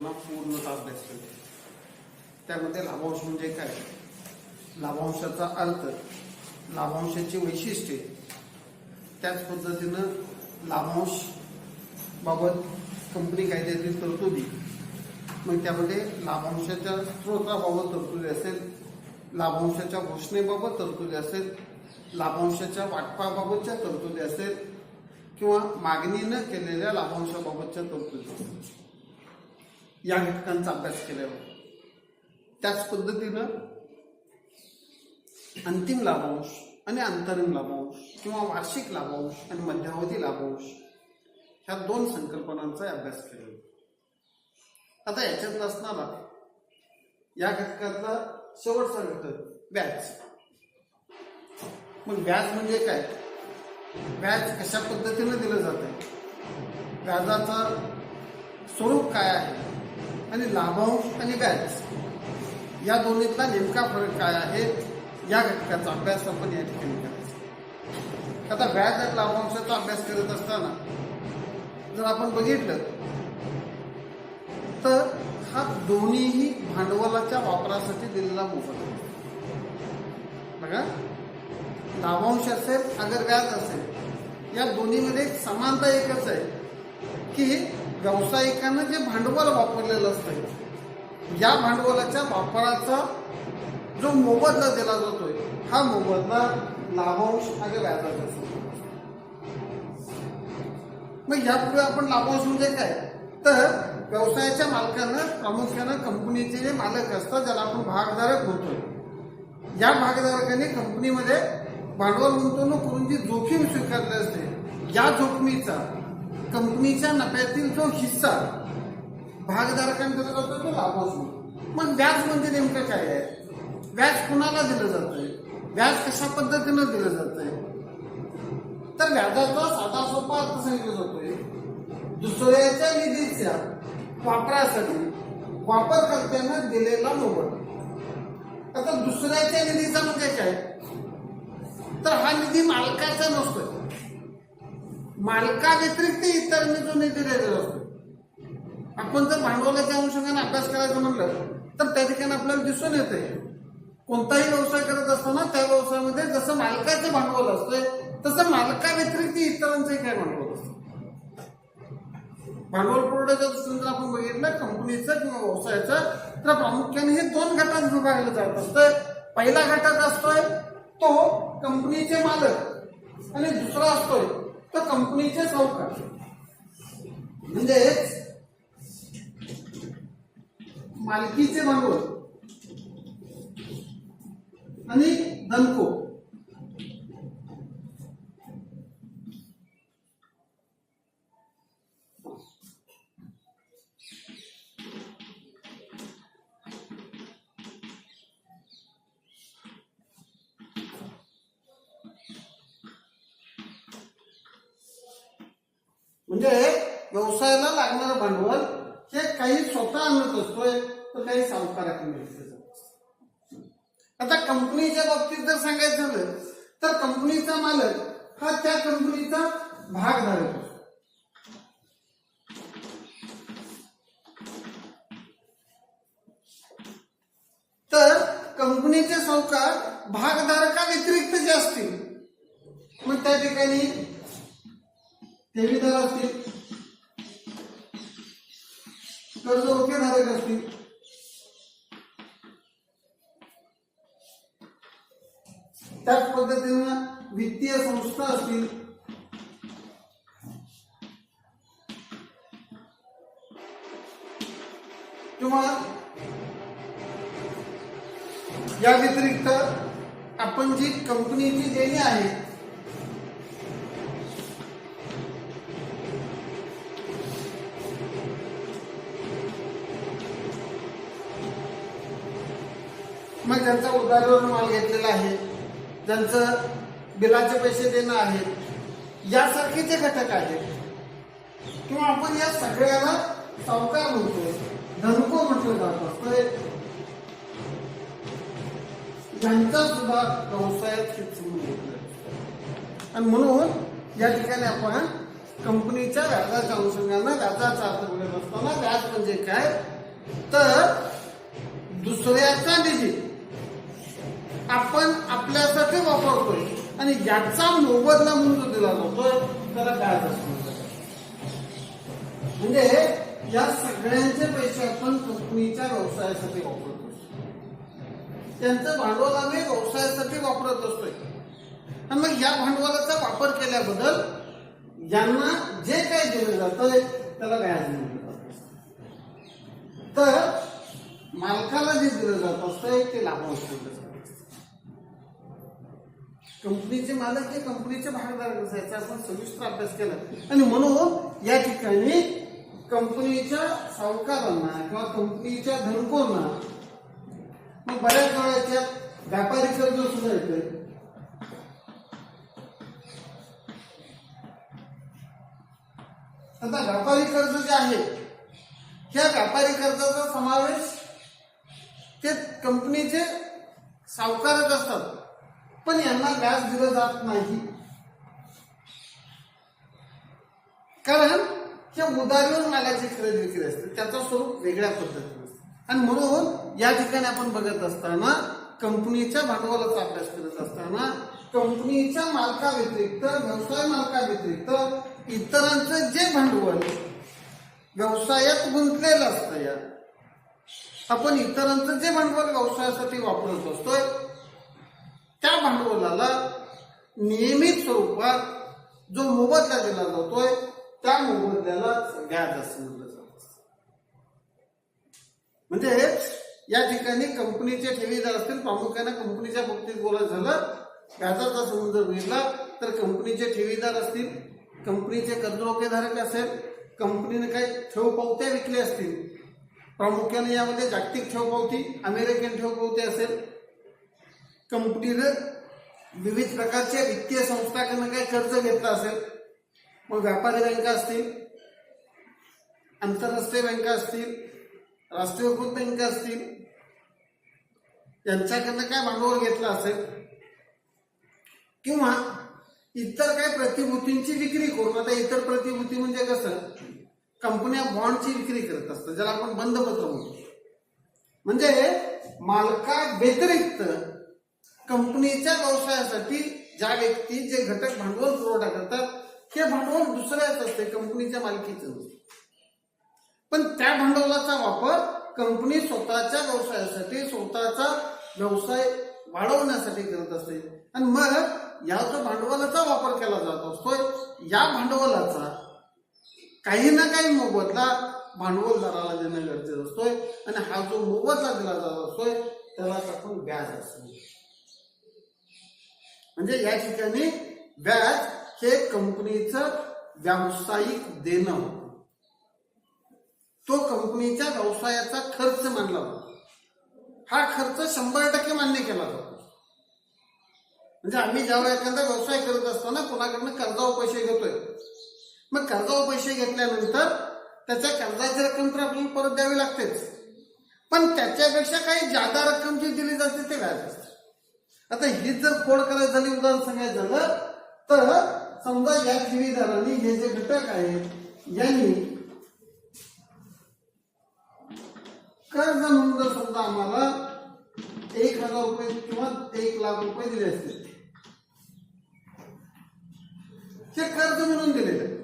पूर्ण पूर्णतः अभ्यास केला. त्यामध्ये लाभांश म्हणजे काय? लाभांशाचा अर्थ लाभांशाची वैशिष्ट्ये. त्याच पद्धतीनं लाभांश बाबत कंपनी कायद्यातील तरतुदी. मग त्यामध्ये लाभांशाच्या स्रोताबाबत तरतुदी असेल लाभांशाच्या घोषणेबाबत तरतुदी असेल लाभांशाच्या वाटपाबाबतच्या तरतुदी असेल किंवा मागणी न केलेल्या लाभांशाबाबतच्या तरतुदी असेल. या घटकांचा अभ्यास केल्यावर. त्याच पद्धतीनं अंतिम लाभांश आणि अंतरिम लाभांश किंवा वार्षिक लाभांश आणि मध्यावधी लाभांश ह्या दोन संकल्पनांचा अभ्यास केला. आता याच्यात असणारा या घटकाचा शेवटचा घटक व्याज. मग व्याज म्हणजे काय? व्याज कशा पद्धतीनं दिलं जातं व्याजाचं स्वरूप काय आहे? आणि लाभांश आणि व्याज. या दोन्हीतला नेमका फरक काय आहे या घटकाचा अभ्यास आपण या ठिकाणी करायचा आता व्याज आणि लाभांशाचा अभ्यास करत असताना जर आपण बघितलं तर हा दोन्हीही भांडवलाच्या वापरासाठी दिलेला मोबदला. बघा लाभांश असेल अगर व्याज असेल या दोन्हीमध्ये समानता एकच आहे की व्यावसायिकानं जे भांडवल वापरलेलं असतं या भांडवलाच्या वापराचा जो मोबदला दिला जातोय हा मोबदला लाभांश आणि व्याजाचा असतो. मग यापुढे आपण लाभांश म्हणजे काय? तर व्यवसायाच्या मालकानं प्रामुख्यानं कंपनीचे जे मालक असतात ज्याला आपण भागधारक होतोय या भागधारकांनी कंपनीमध्ये भांडवल गुंतवणूक करून जी जोखीम स्वीकारली असते या जोखमीचा कंपनीच्या नफ्यातील जो हिस्सा भागधारकांकडे जातो तो लाभांश मग व्याज म्हणजे नेमकं काय आहे? व्याज कुणाला दिलं जातंय? व्याज कशा पद्धतीनं दिलं जातंय? तर व्याजाचा साधा सोपा अर्थ सांगितला जातोय. दुसऱ्याच्या निधीच्या वापरासाठी वापरकर्त्यानं दिलेला मोबदला आता दुसऱ्याच्या निधीचा म्हणजे काय? तर हा निधी मालकाचा नसतोय. मालका व्यतिरिक्त इतरांनी जो निधी दिलेला असतो. आपण जर भांडवलाच्या अनुषंगाने अभ्यास करायचं म्हणलं तर त्या ठिकाणी आपल्याला दिसून येते कोणताही व्यवसाय करत असताना त्या व्यवसायामध्ये जसं मालकाचं भांडवल असतंय तसं मालका व्यतिरिक्त इतरांचंही काय भांडवल असतं? भांडवल पुरवठ्याच्या दृष्टीने जर आपण बघितलं कंपनीचं किंवा व्यवसायाचं तर प्रामुख्याने हे दोन गटात विभागलं जात असतं पहिला घटक असतोय तो कंपनीचे मालक आणि दुसरा असतोय तर कंपनीचे सावकार. म्हणजेच मालकीचे भांडवल. आणि धनको. म्हणजे व्यवसायाला लागणारं भांडवल हे काही स्वतः आणत असतोय तर काही सावकाराकडून मिळते आता कंपनीच्या बाबतीत जर सांगायचं झालं तर कंपनीचा मालक हा त्या कंपनीचा भागधारक असतो. तर कंपनीचे सावकार भागधारका व्यतिरिक्त जे असतील मग त्या ठिकाणी ठेवीदार असतील. कर्ज ओकेधारक असतील? त्याच पद्धतीनं वित्तीय संस्था असतील. किंवा या व्यतिरिक्त आपण जी कंपनीची देणी आहे उधारीवर माल घेतलेला आहे. ज्यांचं बिलाचे पैसे देणं आहे. यासारखे जे घटक आहेत किंवा आपण या सगळ्याला सावकार म्हणतोय धनको म्हटलं जात असतंय. यांचा सुद्धा व्यवसायात शिक्षण आणि म्हणून या ठिकाणी आपण कंपनीच्या व्याजाच्या अनुषंगानं व्याजाचा अर्थ बघत असताना व्याज म्हणजे काय? तर दुसऱ्याचा निधी. आपण आपल्यासाठी वापरतोय. आणि ज्याचा मोबदला म्हणून दिला जातोय त्याला व्याज असं म्हणजे या सगळ्यांचे पैसे आपण कंपनीच्या व्यवसायासाठी वापरतोय. त्यांचं भांडवल आम्ही व्यवसायासाठी वापरत असतोय. आणि मग या भांडवलाचा वापर केल्याबद्दल यांना जे काही दिलं जातंय त्याला व्याज दिलं जातं तर मालकाला जे दिलं जात असतंय ते लाभांश दिलं कंपनीचे मालक हे कंपनीचे भागधारक असायचा आपण सविस्तर अभ्यास केला. आणि म्हणून या ठिकाणी कंपनीच्या सावकारांना किंवा कंपनीच्या धनकोंना मग बऱ्याच वेळाच्या व्यापारी कर्ज सुद्धा येतंय. आता व्यापारी कर्ज जे आहे त्या व्यापारी कर्जाचा समावेश ते कंपनीचे सावकारच असतात. पण यांना व्याज दिलं जात नाही. कारण हे उदारीवर मागाची खरेदी विक्री असते. त्याचं स्वरूप वेगळ्या पद्धतीने असते. आणि म्हणून या ठिकाणी आपण बघत असताना कंपनीच्या भांडवलाचा अभ्यास करत असताना कंपनीच्या मालका व्यतिरिक्त व्यवसाय मालका व्यतिरिक्त इतरांचं जे भांडवल व्यवसायात गुंतलेलं असतं या. आपण इतरांचं जे भांडवल व्यवसायासाठी वापरत असतोय त्या भांडवलाला नियमित स्वरूपात जो मोबदला दिला जातोय त्या मोबदल्याला व्याज असं म्हटलं जात. म्हणजे या ठिकाणी कंपनीचे ठेवीदार असतील प्रामुख्याने कंपनीच्या बाबतीत बोलायचं झालं व्याजाचा संबंध जर घेतला तर कंपनीचे ठेवीदार असतील कंपनीचे कर्जरोखेधारक असेल कंपनीने काही ठेव पावत्या विकल्या असतील प्रामुख्याने यामध्ये जागतिक ठेव पावती अमेरिकन ठेव पावती असेल कंपनीनं विविध प्रकारच्या वित्तीय संस्थाकडनं काही कर्ज घेतलं असेल मग व्यापारी बँका असतील आंतरराष्ट्रीय बँका असतील राष्ट्रीयकृत बँका असतील यांच्याकडनं काय भांडवल घेतलं असेल किंवा इतर काही प्रतिभूतींची विक्री करून आता इतर प्रतिभूती म्हणजे कसं कंपन्या बॉन्डची विक्री करत असतात ज्याला आपण बंदपत्र म्हणतो. म्हणजे मालका व्यतिरिक्त कंपनीच्या व्यवसायासाठी ज्या व्यक्ती जे घटक भांडवल पुरवठा करतात हे भांडवल दुसऱ्याच असते कंपनीच्या मालकीचं पण त्या भांडवलाचा वापर कंपनी स्वतःच्या व्यवसायासाठी स्वतःचा व्यवसाय वाढवण्यासाठी करत असते. आणि मग या जो भांडवलाचा वापर केला जात असतोय या भांडवलाचा काही ना काही मोबदला भांडवलदाराला देणं गरजेचं असतोय. आणि हा जो मोबदला दिला जात असतोय त्यालाच आपण व्याज असतो म्हणजे या ठिकाणी व्याज हे कंपनीचं व्यावसायिक देणं तो कंपनीच्या व्यवसायाचा खर्च मानला जातो. हा खर्च शंभर टक्के मान्य केला जातो. म्हणजे आम्ही जेव्हा एखादा व्यवसाय करत असताना कोणाकडनं कर्जावर पैसे घेतोय? मग कर्जावर पैसे घेतल्यानंतर त्याच्या कर्जाची रक्कम तर आपल्याला परत द्यावी लागतेच. पण त्याच्यापेक्षा काही जादा रक्कम जी दिली जाते ते व्याज असते. आता ही जर फोड करायचं झाली उदाहरण सांगायचं झालं तर समजा या ठेवीदारांनी हे जे घटक आहेत यांनी कर्ज म्हणून जर समजा आम्हाला एक हजार रुपये किंवा एक लाख रुपये दिले असतील ते कर्ज म्हणून दिलेले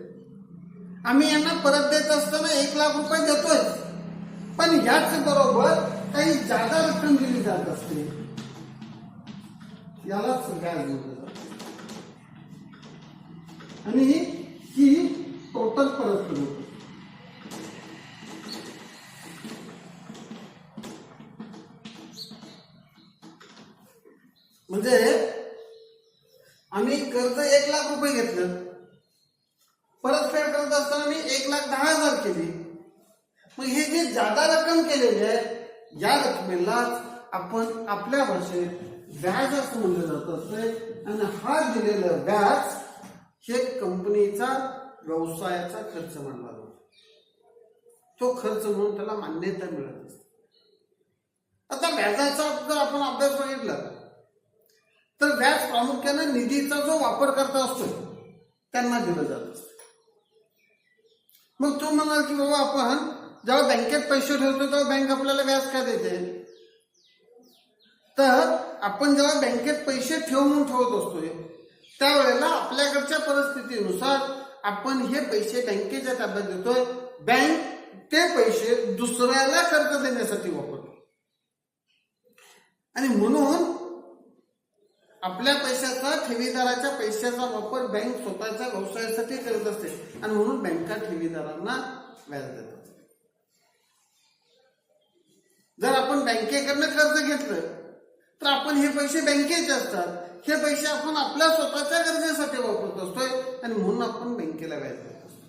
आम्ही यांना परत देत असताना एक लाख रुपये देतोय. पण याच बरोबर काही जादा रक्कम दिली जात असते. यालाच गॅस जोडलं जातं आणि ही टोटल परत होते. म्हणजे आम्ही कर्ज एक लाख रुपये घेतलं. परतफेड करत असताना मी एक लाख दहा हजार केली. मग हे जे जादा रक्कम केलेली आहे या रकमेलाच आपण आपल्या भाषेत व्याज असं म्हणलं जात आणि हा दिलेलं व्याज हे कंपनीचा व्यवसायाचा खर्च मानला जातो. तो खर्च म्हणून त्याला मान्यता मिळत असते. आता व्याजाचा जर आपण अभ्यास बघितला तर व्याज प्रामुख्याने निधीचा जो वापर करता असतो त्यांना दिलं जात असतं. मग तो म्हणाल की बाबा आपण जेव्हा बँकेत पैसे ठेवतो तेव्हा बँक आपल्याला व्याज काय देते? तर आपण जेव्हा बँकेत पैसे ठेव म्हणून ठेवत असतोय त्यावेळेला आपल्याकडच्या परिस्थितीनुसार आपण हे पैसे बँकेच्या ताब्यात देतोय. बँक ते पैसे दुसऱ्याला कर्ज देण्यासाठी वापरतो. आणि म्हणून आपल्या पैशाचा ठेवीदाराच्या पैशाचा वापर बँक स्वतःच्या व्यवसायासाठी करत असते. आणि म्हणून बँका ठेवीदारांना व्याज देतात. जर आपण बँकेकडनं कर्ज घेतलं तर आपण हे पैसे बँकेचे असतात. हे पैसे आपण आपल्या स्वतःच्या गरजेसाठी वापरत असतोय आणि म्हणून आपण बँकेला व्याज देत असतो.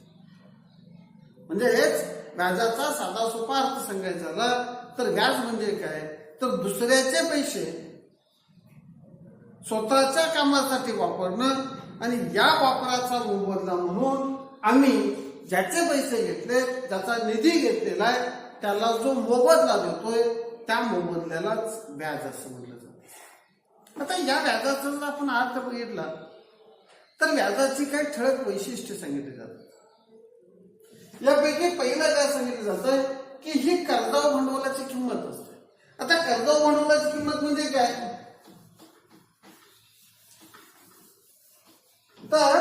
म्हणजे हेच व्याजाचा साधा सोपा अर्थ सांगायचा झाला. तर व्याज म्हणजे काय? तर दुसऱ्याचे पैसे स्वतःच्या कामासाठी वापरणं आणि या वापराचा मोबदला म्हणून आम्ही ज्याचे पैसे घेतले ज्याचा निधी घेतलेला आहे त्याला जो मोबदला देतोय त्या मोबदल्यालाच व्याज असं म्हणलं आता या व्याजाचा जर आपण अर्थ बघितला तर व्याजाची काही ठळक वैशिष्ट्य सांगितली जातात. यापैकी पहिलं काय सांगितलं जातं की ही कर्जाव भांडवल किंमत असते आता कर्जाव भांडवलाची किंमत म्हणजे काय तर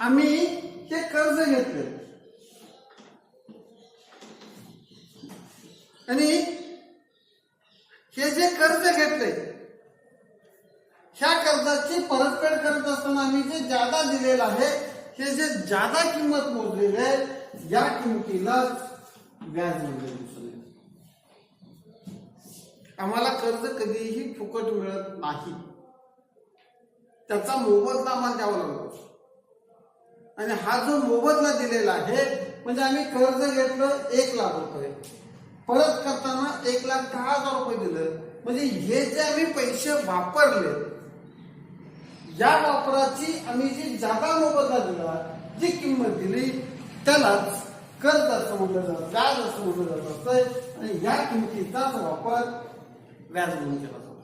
आम्ही हे कर्ज घेतले आणि हे जे कर्ज घेतले ह्या कर्जाची परतफेड करत असताना आम्ही जे जादा दिलेलं आहे ज्यादा जादा किंमत मोजलेली आहे या किमतीला व्याज म्हणजे आम्हाला कर्ज कधीही फुकट मिळत नाही. त्याचा मोबदला आम्हाला द्यावा लागतो. आणि हा जो मोबदला दिलेला आहे म्हणजे आम्ही कर्ज घेतलं एक लाख रुपये. परत करताना एक लाख दहा हजार रुपये दिलं. म्हणजे हे जे आम्ही पैसे वापरले या वापराची आम्ही जी जादा मोबदला दिला जी किंमत दिली त्यालाच कर्ज असं म्हटलं जातं व्याज असं म्हटलं जात असतं आणि या किमतीचाच वापर व्याज म्हणून केला जातो.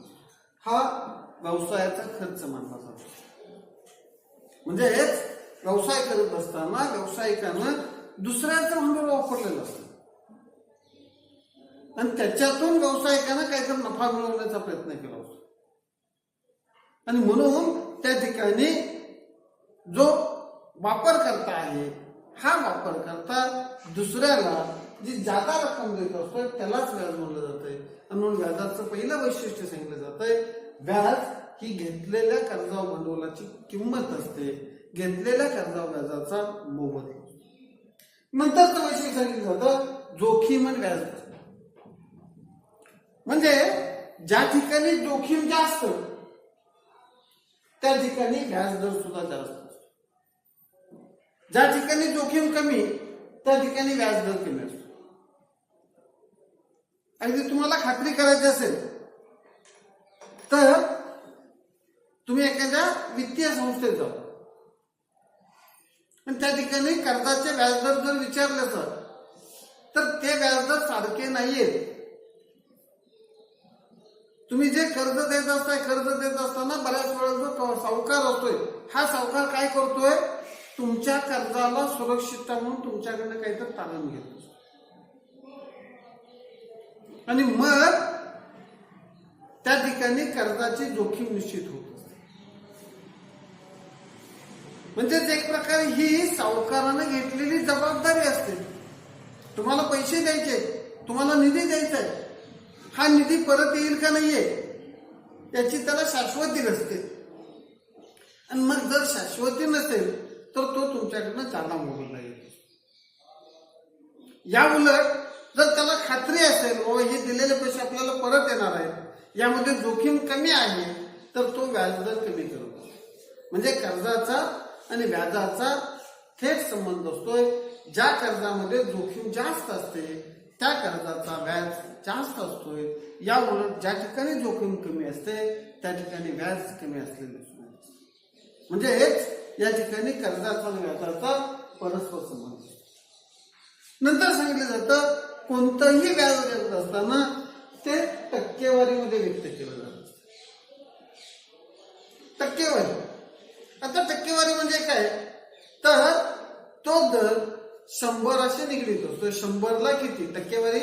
हा व्यवसायाचा खर्च मानला जातो. म्हणजेच व्यवसाय करत असताना व्यावसायिकानं दुसऱ्याचं भांडवल वापरलेलं असतं. आणि त्याच्यातून व्यावसायिकानं काहीतरी नफा मिळवण्याचा प्रयत्न केला असतो. आणि म्हणून त्या ठिकाणी जो वापरकर्ता आहे हा वापरकर्ता दुसऱ्याला जी जादा रक्कम देत असतो त्यालाच व्याज म्हणलं जातंय. आणि म्हणून व्याजाचं पहिलं वैशिष्ट्य सांगितलं जातंय व्याज ही घेतलेल्या कर्जा भांडवलाची किंमत असते. घेतलेल्या कर्जा व्याजाचा मोबदला नंतरचं वैशिष्ट्य सांगितलं जातं जोखीम आणि व्याज. म्हणजे ज्या ठिकाणी जोखीम जास्त त्या ठिकाणी व्याजदर सुद्धा जास्त. ज्या ठिकाणी जोखीम कमी त्या ठिकाणी व्याजदर कमी असतो. अगदी तुम्हाला खात्री करायची असेल तर तुम्ही एखाद्या वित्तीय संस्थेत जाऊ पण त्या ठिकाणी कर्जाचे व्याजदर जर विचारले तर तर ते व्याजदर सारखे नाहीयेत तुम्ही जे कर्ज देत असताय कर्ज देत असताना बऱ्याच वेळा जो सावकार असतोय हा सावकार काय करतोय? तुमच्या कर्जाला सुरक्षितता म्हणून तुमच्याकडनं काहीतरी तारण घेत. आणि मग त्या ठिकाणी कर्जाची जोखीम निश्चित होत म्हणजेच एक प्रकारे ही सावकारानं घेतलेली जबाबदारी असते. तुम्हाला पैसे द्यायचे तुम्हाला निधी द्यायचा आहे. हा निधी परत येईल का नाहीये याची त्याला शाश्वती नसते. आणि मग जर शाश्वती नसेल तर तो तुमच्याकडनं जादा मोबदला येतो या उलट जर त्याला खात्री असेल बाबा हे दिलेले पैसे आपल्याला परत येणार आहेत. यामध्ये जोखीम कमी आहे तर तो व्याजदर कमी करतो म्हणजे कर्जाचा आणि व्याजाचा थेट संबंध असतोय. ज्या कर्जामध्ये जोखीम जास्त असते त्या कर्जाचा व्याज जास्त असतोय. या उलट ज्या ठिकाणी जोखीम कमी असते त्या ठिकाणी व्याज कमी असलेले म्हणजे हेच या ठिकाणी कर्जाचा आणि व्याजाचा परस्पर संबंध नंतर सांगितलं जातं कोणतंही व्याज देत असताना ते टक्केवारीमध्ये व्यक्त केलं जात. टक्केवारी. आता टक्केवारी म्हणजे काय? तर तो दर शंभर असे निगडीत असतो. शंभरला किती? टक्केवारी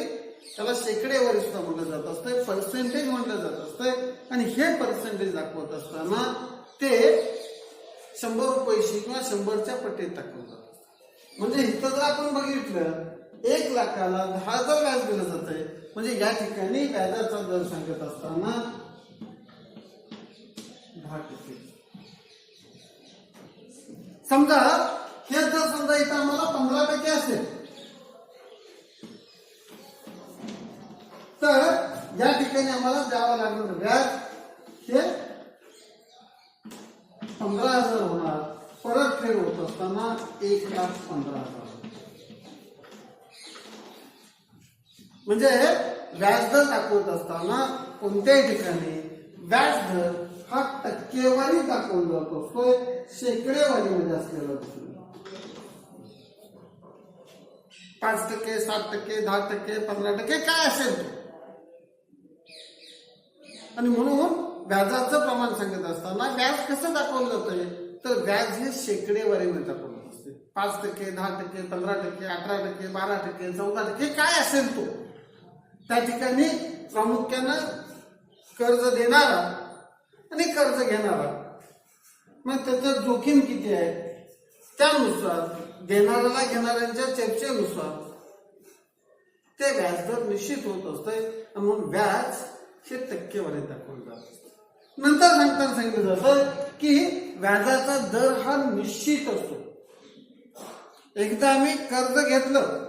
त्याला शेकडेवारी सुद्धा म्हटलं जात असतंय. पर्सेंटेज म्हटलं जात असतंय. आणि हे पर्सेंटेज दाखवत असताना ते शंभर रुपयाशी किंवा शंभरच्या पटीत टाकलं जातं. म्हणजे इथं जर आपण बघितलं एक लाखाला दहा हजार व्याज दिलं जात आहे म्हणजे या ठिकाणी व्याजाचा दर सांगत असताना दहा टक्के. समजा हे जर समजा इथं आम्हाला पंधरा टक्के असेल तर या ठिकाणी आम्हाला द्यावं लागणार व्याज हे पंधरा हजार होणार परत फेड होत असताना एक लाख पंधरा हजार म्हणजे व्याजदर दाखवत असताना कोणत्याही ठिकाणी व्याजदर हा टक्केवारी दाखवला जात असतोय शेकडेवारीमध्ये असलेला असतो पाच टक्के सात टक्के दहा टक्के पंधरा टक्के काय असेल आणि म्हणून व्याजाचं प्रमाण सांगत असताना व्याज कसं दाखवलं जातंय? तर व्याज हे शेकडेवारीमध्ये दाखवलं असते पाच टक्के दहा टक्के पंधरा टक्के अठरा टक्के बारा टक्के चौदा टक्के काय असेल तो? त्या ठिकाणी प्रामुख्यानं कर्ज देणारा आणि कर्ज घेणारा. मग त्याचं जोखीम किती आहे? त्यानुसार देणाऱ्याला घेणाऱ्यांच्या चर्चेनुसार ते व्याजदर निश्चित होत असते म्हणून व्याज हे टक्केवारी दाखवलं जात असतं. नंतर सांगताना सांगितलं जातं की व्याजाचा दर हा निश्चित असतो. एकदा आम्ही कर्ज घेतलं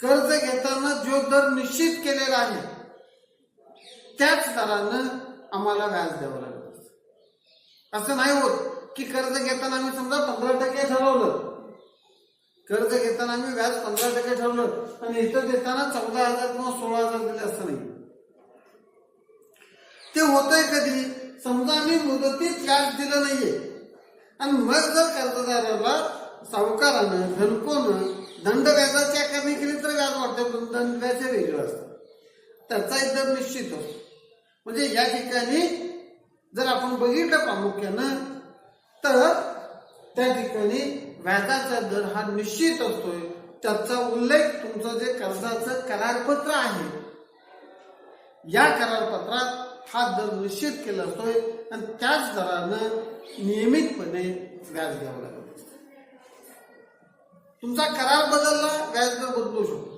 कर्ज घेताना जो दर निश्चित केलेला आहे त्याच दरानं आम्हाला व्याज द्यावं लागलं. असं नाही होत की कर्ज घेताना आम्ही समजा पंधरा टक्के ठरवलं. कर्ज घेताना आम्ही व्याज पंधरा टक्के ठरवलं आणि इथं देताना चौदा हजार किंवा सोळा हजार दिले असं नाही. ते होतंय कधी? समजा आम्ही मुदतीत व्याज दिलं नाहीये. आणि मग जर कर्जदाराला सावकारानं धनकोनं दंड व्याजाची आकारणी केली तर व्याज वाटतं पण दंड व्याज हे वेगळं असतं. त्याचा दर निश्चित असतो म्हणजे या ठिकाणी जर आपण बघितलं प्रामुख्यानं तर त्या ठिकाणी व्याजाचा दर हा निश्चित असतोय. त्याचा उल्लेख तुमचं जे कर्जाचं करारपत्र आहे या करारपत्रात हा दर निश्चित केला असतोय आणि त्याच दरानं नियमितपणे व्याज द्यावं लागतं तुमचा करार बदलला व्याजदर बदलू शकतो.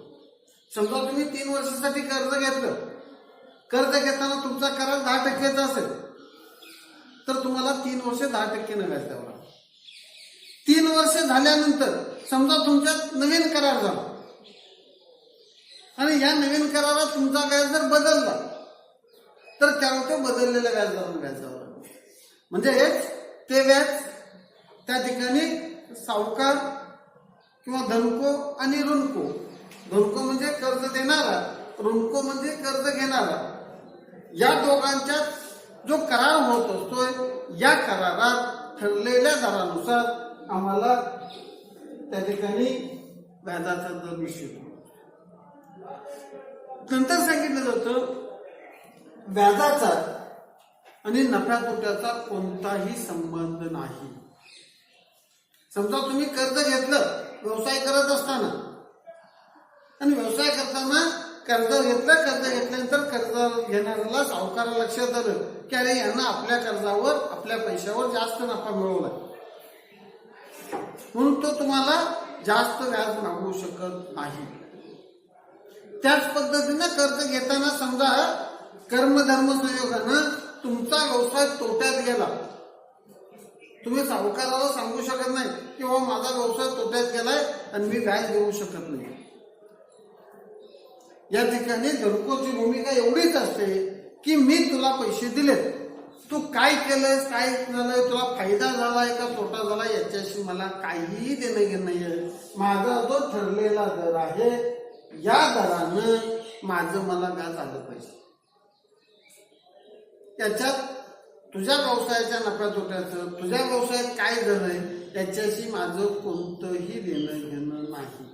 समजा तुम्ही तीन वर्षासाठी कर्ज घेतलं. कर्ज घेताना तुमचा करार दहा टक्क्याचा असेल तर तुम्हाला तीन वर्ष दहा टक्क्यानं व्याज द्यावं लागेल. तीन वर्ष झाल्यानंतर समजा तुमच्यात नवीन करार झाला आणि या नवीन करारात तुमचा व्याजदर बदलला तर त्यावर तो बदललेल्या व्याजदरानं व्याज द्यावं म्हणजे हेच ते व्याज त्या ठिकाणी सावकार किंवा धनको आणि ऋणको. धनको म्हणजे कर्ज देणारा ऋणको म्हणजे कर्ज घेणारा. या दोघांच्या जो करार होत असतोय या करारात ठरलेल्या दरानुसार आम्हाला त्या ठिकाणी व्याजाचा दर निश्चित नंतर सांगितलं जातं व्याजाचा आणि नफ्या तोट्याचा कोणताही संबंध नाही. समजा तुम्ही कर्ज घेतलं व्यवसाय करत असताना. आणि व्यवसाय करताना कर्ज घेतलं कर्ज घेतल्यानंतर कर्ज घेणाऱ्याला सावकाराला लक्षात आलं की अरे यांना आपल्या कर्जावर आपल्या पैशावर जास्त नफा मिळवला म्हणून तो तुम्हाला जास्त व्याज मागू शकत नाही. त्याच पद्धतीनं कर्ज घेताना समजा कर्मधर्म संयोगानं तुमचा व्यवसाय तोट्यात गेला. तुम्ही सावकाराला सांगू शकत नाही की माझा व्यवसाय तोट्यात गेलाय आणि मी व्याज देऊ शकत नाही. या ठिकाणी धनकोची भूमिका एवढीच असते की मी तुला पैसे दिलेत. तू काय केलंयस काय झालंय तुला फायदा झालाय का तोटा झाला याच्याशी मला काहीही देणं घेणं नाहीये. माझा जो ठरलेला दर आहे या दरानं माझं मला व्याज आलं पाहिजे. त्याच्यात तुझ्या व्यवसायाच्या नफ्या तोट्याचं तुझ्या व्यवसायात काय झालंय याच्याशी माझं कोणतंही देणं घेणं नाही.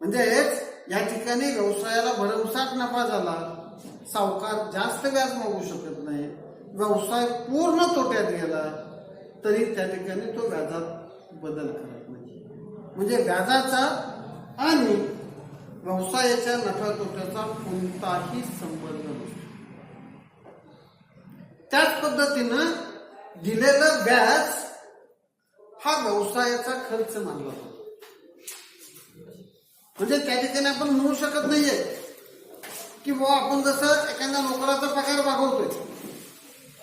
म्हणजेच या ठिकाणी व्यवसायाला भरमसाठ नफा झाला सावकार जास्त व्याज मागू शकत नाही व्यवसाय पूर्ण तोट्यात गेला तरी त्या ठिकाणी तो व्याजात बदल करत नाही. म्हणजे व्याजाचा आणि व्यवसायाच्या नफ्या तोट्याचा कोणताही संबंध त्याच पद्धतीनं दिलेलं व्याज हा व्यवसायाचा खर्च मानला जातो. म्हणजे त्या ठिकाणी आपण म्हणू शकत नाहीये की बुवा आपण जसं एखाद्या नोकराचा पगार भागवतोय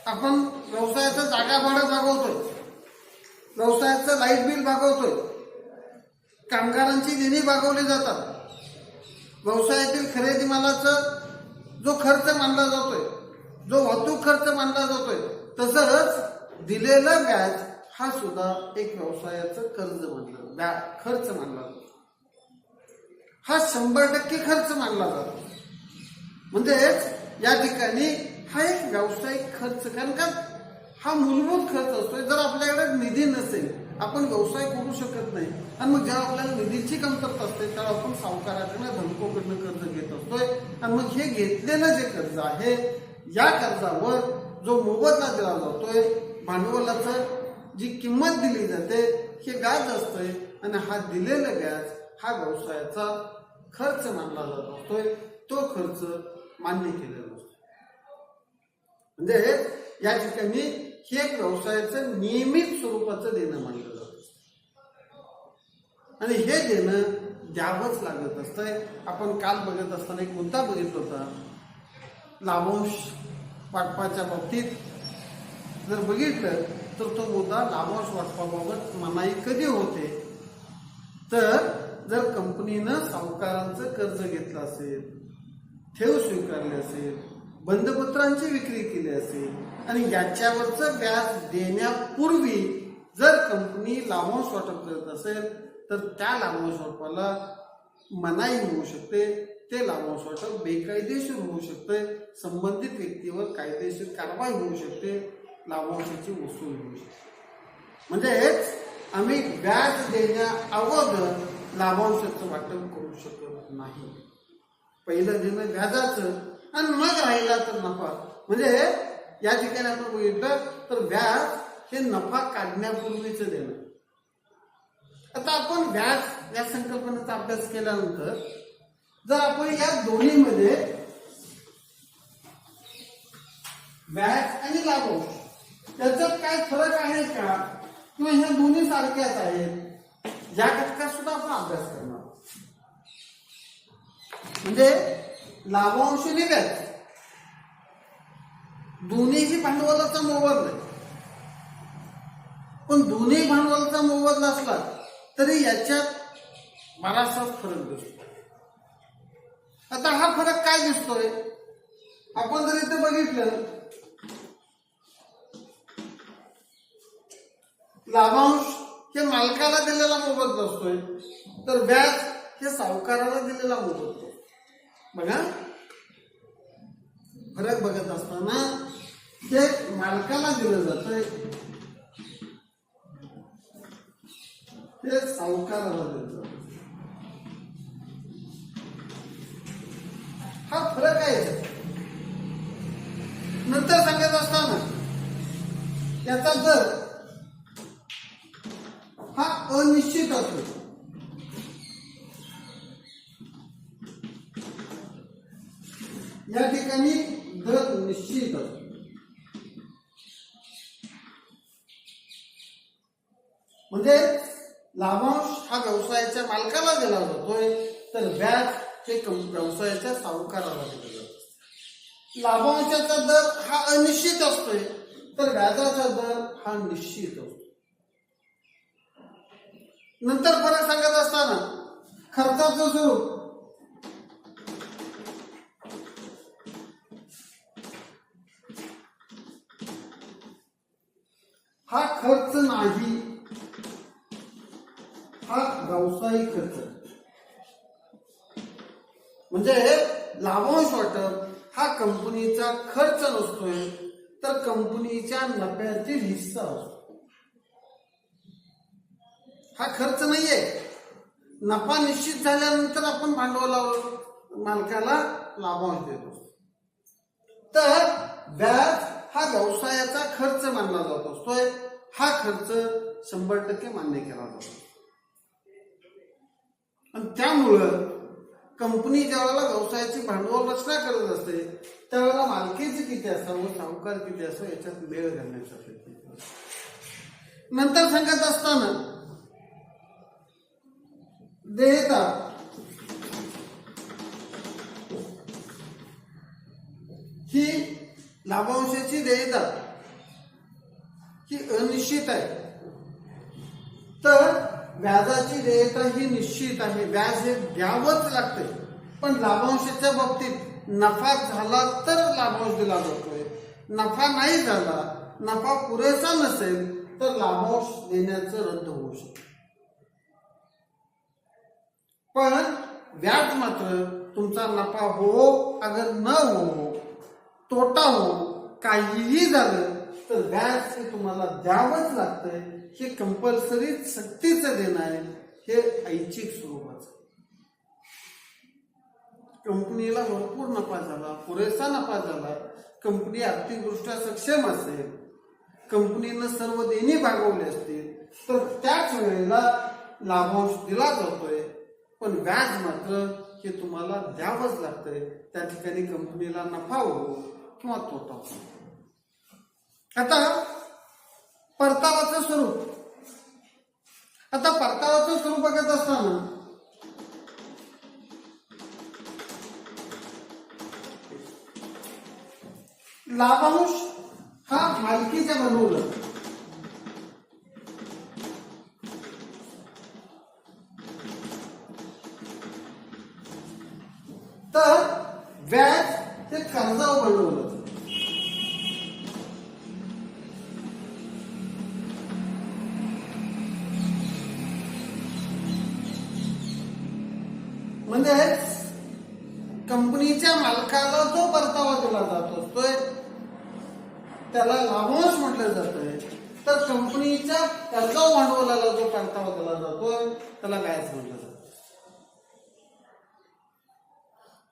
आपण व्यवसायाचं जागा भाडं भागवतोय व्यवसायाचं लाइट बिल भागवतोय कामगारांची देणी भागवली जातात व्यवसायातील खरेदी मालाचा जो खर्च मानला जातोय जो वाहतूक खर्च मानला जातोय तसंच दिलेला व्याज हा सुद्धा एक व्यवसायाचं कर्ज मानला खर्च मानला जातो. हा शंभर टक्के खर्च मानला जातो. म्हणजेच या ठिकाणी हा एक व्यावसायिक खर्च कारण का हा मूलभूत खर्च असतोय. जर आपल्याकडे निधी नसेल आपण व्यवसाय करू शकत नाही. आणि मग जेव्हा आपल्याला निधीची कमतरता असते तेव्हा आपण सावकाराकडनं धनकोकडनं कर्ज घेत असतोय. आणि मग हे घेतलेलं जे कर्ज आहे या कर्जावर जो मोबदला दिला जातोय भांडवलाचं जी किंमत दिली जाते हे व्याज असतंय आणि हा दिलेला व्याज हा व्यवसायाचा खर्च मानला जात असतोय. तो खर्च मान्य केलेला असतो म्हणजे या ठिकाणी हे एक व्यवसायाचं नियमित स्वरूपाचं देणं मानलं जात आणि हे देणं द्यावंच लागत असतंय. आपण काल बघत असताना एक मुद्दा बघितला होता. लाभांश वाटपाच्या बाबतीत जर बघितलं तर तो मुद्दा लाभांश वाटपाबाबत मनाई कधी होते? तर जर कंपनीनं सावकारांचं कर्ज घेतलं असेल ठेव स्वीकारले असेल बंधपत्रांची विक्री केली असेल आणि याच्यावरचं व्याज देण्यापूर्वी जर कंपनी लाभांश वाटप करत असेल तर त्या लाभांश वाटपाला मनाई होऊ शकते ते लाभांश वाटप बेकायदेशीर होऊ शकते संबंधित व्यक्तीवर कायदेशीर कारवाई होऊ शकते लाभांशाची वसूल होऊ शकते. म्हणजेच आम्ही व्याज देण्या अगोदर लाभांशाचं वाटप करू शकत नाही. पहिलं देणं व्याजाचं आणि मग राहिला तर नफा. म्हणजे या ठिकाणी आपण बघितलं तर व्याज हे नफा काढण्यापूर्वीच देणं. आता आपण व्याज या संकल्पनेचा अभ्यास केल्यानंतर जर आपण या दोन्हीमध्ये व्याज आणि लाभांश त्याच्यात काय फरक आहे का? किंवा ह्या दोन्ही सारख्याच आहेत? या घटकात सुद्धा आपण अभ्यास करणार म्हणजे लाभांश आणि व्याज. दोन्हीही भांडवलाचा मोबदला पण दोन्ही भांडवलाचा मोबदला असला तरी याच्यात महाराष्ट्रात फरक दिसतो. आता हा फरक काय दिसतोय? आपण जर इथे बघितलं लाभांश हे मालकाला दिलेला मोबत असतोय तर व्याज हे सावकाराला दिलेला मोबदला. बघा. फरक बघत असताना ते मालकाला दिलं जातंय. ते सावकाराला दिलं जात हा फरक आहे. नंतर सांगत असताना याचा जर हा अनिश्चित असतो या ठिकाणी दर निश्चित असतो म्हणजे लाभांश हा व्यवसायाच्या मालकाला दिला जातोय तर व्याज हे व्यवसायाच्या सावकाराला दिलं जात. लाभांशाचा दर हा अनिश्चित असतोय तर व्याजाचा दर हा निश्चित असतो. नंतर फरक सांगत असताना खर्चाचं स्वरूप हा खर्च नाही. हा व्यावसायिक खर्च. म्हणजे लाभांश वाटप हा कंपनीचा खर्च नसतोय तर कंपनीच्या नफ्यातील हिस्सा असतो. हा खर्च नाहीये. नफा निश्चित झाल्यानंतर आपण भांडवलावर मालकाला लाभांश देतो. तर व्याज हा व्यवसायाचा खर्च मानला जात असतोय. हा खर्च शंभर टक्के मान्य केला जातो. आणि त्यामुळं कंपनी ज्यावेळेला व्यवसायाची भांडवल रचना करत असते त्यावेळेला मालकीचे किती असावं सावकार किती असावं याच्यात मेळ घालण्याचा प्रयत्न नंतर सांगत असताना देयता ही लाभांशाची देयता ही अनिश्चित आहे तर व्याजाची देयता ही निश्चित आहे व्याज हे द्यावंच लागते पण लाभांशाच्या बाबतीत नफा झाला तर लाभांश दिला जातोय नफा नाही झाला नफा पुरेसा नसेल तर लाभांश देण्याचं रद्द होऊ शकतं पण व्याज मात्र तुमचा नफा हो अगर न हो तोटा हो काहीही झालं तर व्याज हे तुम्हाला द्यावंच लागतंय. हे कंपल्सरी सक्तीचं देणं आहे. हे ऐच्छिक स्वरूपाचं. कंपनीला भरपूर नफा झाला पुरेसा नफा झाला. कंपनी आर्थिकदृष्ट्या सक्षम असेल. कंपनीनं सर्व देणी भागवले असतील. तर त्याच वेळेला लाभांश दिला जातोय. पण व्याज मात्र हे तुम्हाला द्यावंच लागतंय. त्या ठिकाणी कंपनीला नफा हो किंवा तोटा हो आता परतावाचं स्वरूप. आता परतावाचं स्वरूप बघत असताना लाभांश हा मालकीच्या बनवलं.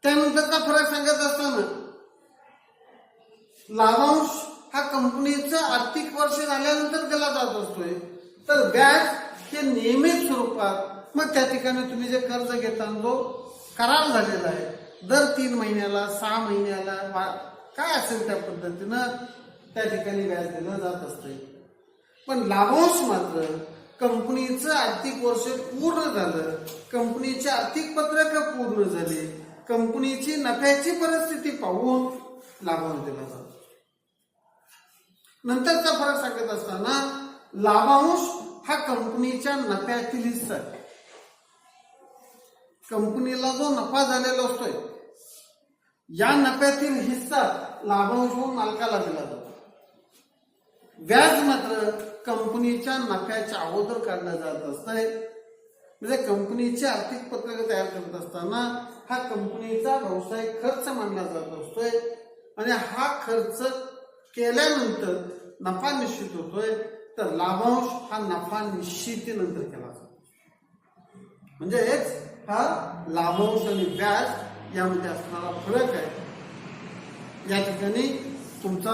त्यानंतरचा फरक सांगत असताना लाभांश हा कंपनीचं आर्थिक वर्ष झाल्यानंतर दिला जात असतोय. तर व्याज हे नियमित स्वरूपात मग त्या ठिकाणी तुम्ही जे कर्ज घेताना जो करार झालेला आहे. दर तीन महिन्याला सहा महिन्याला काय असेल त्या पद्धतीनं त्या ठिकाणी व्याज दिलं जात असते पण लाभांश मात्र कंपनीचं आर्थिक वर्ष पूर्ण झालं कंपनीचे आर्थिक पत्रक पूर्ण झाली कंपनीची नफ्याची परिस्थिती पाहून लाभांश दिला जातो नंतरचा फरक सांगत असताना लाभांश हा कंपनीच्या नफ्यातील हिस्सा आहे. कंपनीला जो नफा झालेला असतोय या नफ्यातील हिस्सा लाभांश म्हणून मालकाला दिला जातो. व्याज मात्र कंपनीच्या नफ्याच्या अगोदर काढलं जात असतंय. म्हणजे कंपनीची आर्थिक पत्रक तयार करत असताना हा कंपनीचा व्यवसाय खर्च मानला जात असतोय आणि हा खर्च केल्यानंतर नफा निश्चित होतोय तर लाभांश हा नफा निश्चितीनंतर केला जातो. म्हणजेच हा लाभांश आणि व्याज यामध्ये असणारा फरक आहे. या ठिकाणी तुमचा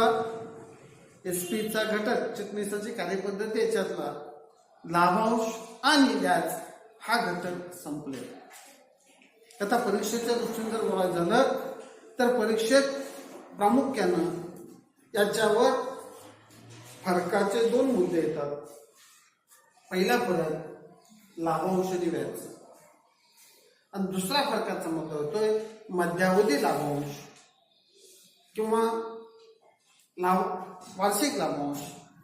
एस पीचा घटक चिटणीसाची कार्यपद्धती याच्यातला लाभांश आणि व्याज हा घटक संपलेला आता परीक्षेच्या दृष्टीने जर बोलायचं झालं तर परीक्षेत प्रामुख्यानं याच्यावर फरकाचे दोन मुद्दे येतात. पहिला फरक लाभांश आणि व्याज. आणि दुसरा फरकाचा मुद्दा होतोय मध्यावधी लाभांश किंवा लाभ वार्षिक लाभांश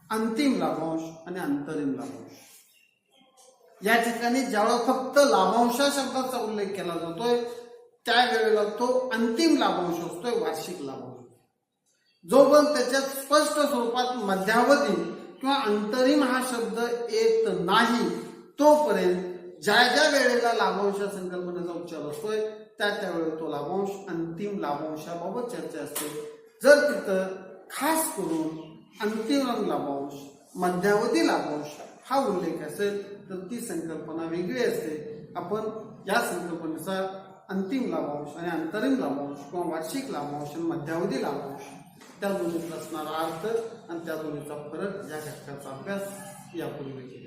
अंतिम लाभांश आणि अंतरिम लाभांश. या ठिकाणी ज्यावेळेला फक्त लाभांश शब्दाचा उल्लेख केला जातोय त्यावेळेला तो अंतिम लाभांश असतोय वार्षिक लाभांश. जोपर्यंत त्याच्यात स्पष्ट स्वरूपात मध्यावधी किंवा अंतरिम हा शब्द येत नाही तोपर्यंत ज्या ज्या वेळेला लाभांश संकल्पनेचा उच्चार असतोय त्या त्यावेळेला तो लाभांश अंतिम लाभांशाबाबत चर्चा असते. जर तिथं खास करून अंतिम लाभांश मध्यावधी लाभांश हा उल्लेख असेल तर ती संकल्पना वेगळी असते. आपण या संकल्पनेचा अंतिम लाभांश आणि अंतरिम लाभांश किंवा वार्षिक लाभांश आणि मध्यावधी लाभांश त्या दोन्हीचा असणारा अर्थ आणि त्या दोन्हीचा फरक या घटकाचा अभ्यास यापूर्वी केला